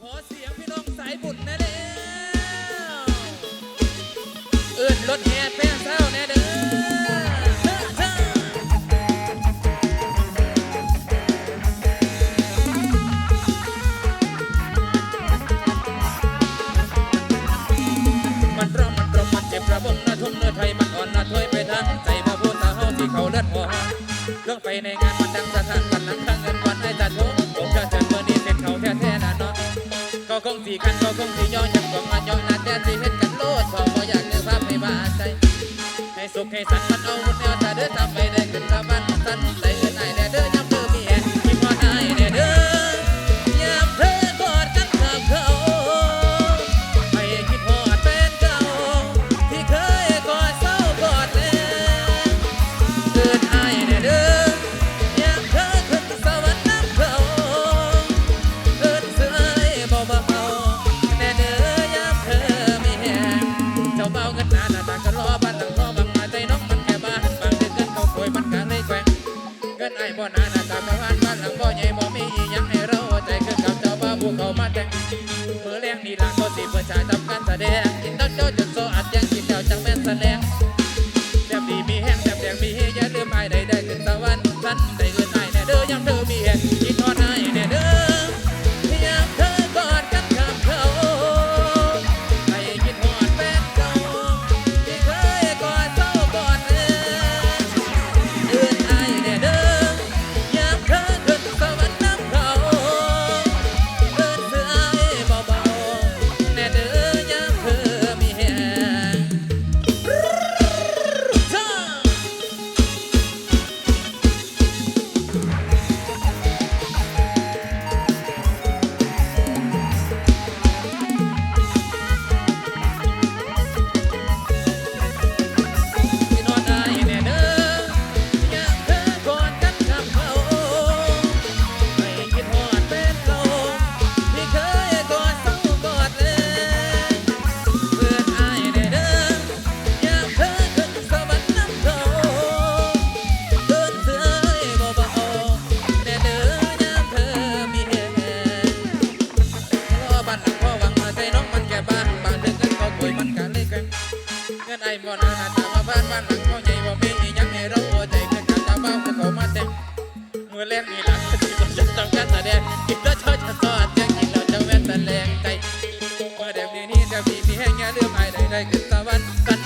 ขอเสียงพี่น้องสายบุญนะเด้อเอิ้นรถแห่แป้งเศร้าแน่เด้อเด้อเด้อมันร้องมันร้องมันเจ็บระบมนะทุ่มเนื้อไทยมันอ่อนนะถอยไปทางใจมาพูดสาวที่เขาเลือดหัวเครื่องไปในงานมันดังสะท้านกันหลัง ให้สุขให้สันมันเอาเดือ เกินไอ้บ่หนาหน้าตาก็บ้านบ้านหลังบ่ใหญ่บ่มีอีหยังให้เราใจคือกับเจ้าบ่าวผู้เขามาแต่งมือแรงนี่ล่ะก็สิเพื่อชายทำการแสดงกินเต้าเจ้าจนโซอัดยังกินแล้วจังแม่นแสดง งินไอ้บ่นาน้าตามาบ้านบ้านหลังพ่อใหญ่บ่มีอีหยังให้เราหัวใจเกินการตาบ้าเขามาแต่งมือแรงนี่ล่ะที่ผมจะทำการแสดงกินแล้วชอบจะสอดยังกินแล้วจะแว่นแสลงใจเมื่อเดี๋ยวนี้นี่เดี๋ยวพี่มีแห้งแง่เรื่องไอ้ได้ได้ขึ้นสวรรค์กัน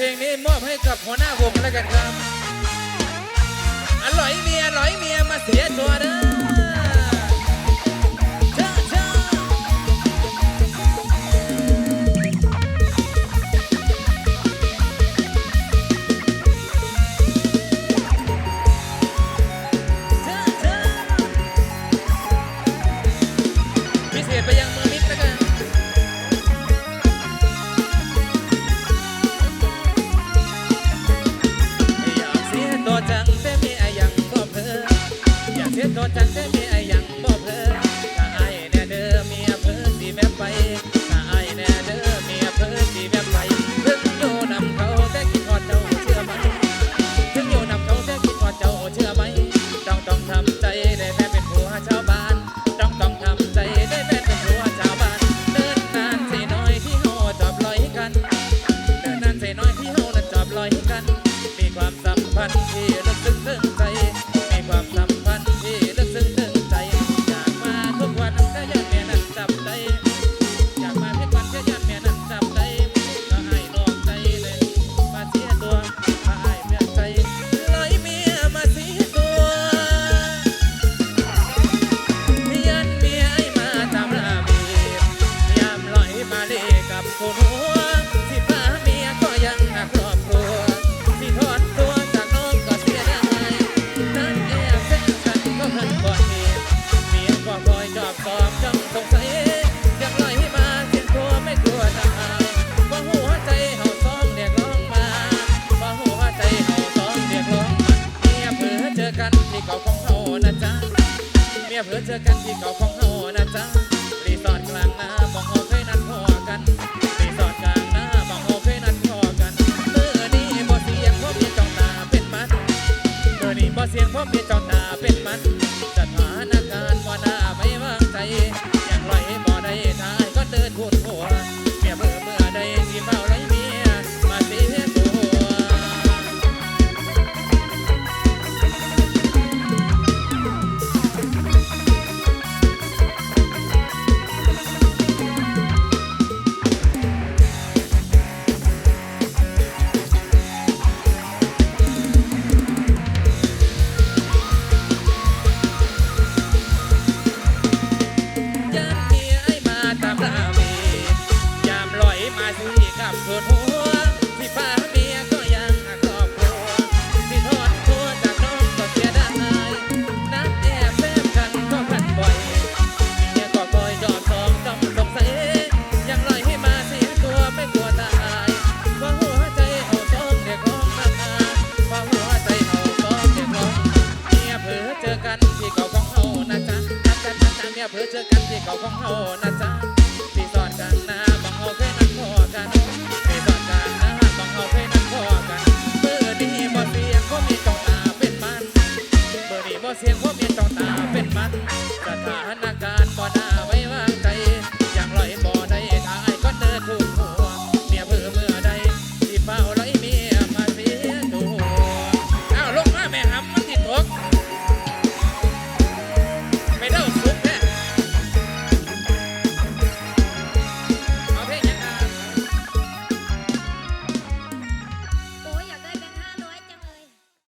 เพลงนี้มอบให้กับหัวหน้าวงแล้วกันครับ อร่อยเมียอร่อยเมียมาเสียตัวเด้อ Yeah. Go, เพื่อเจอกันที่เขาของเฮานะจ๊ะที่สอดกันนะบังเฮาเคยนั่งพอกันที่สอดกันนะบังเฮาเคยนั่งพอกันเบอร์นี้บ่เสียงเขามีจ้องตาเป็นมันเบอร์นี้บ่เสียงเขามีจ้องตาเป็นมันสถานการณ์บ่นาไว้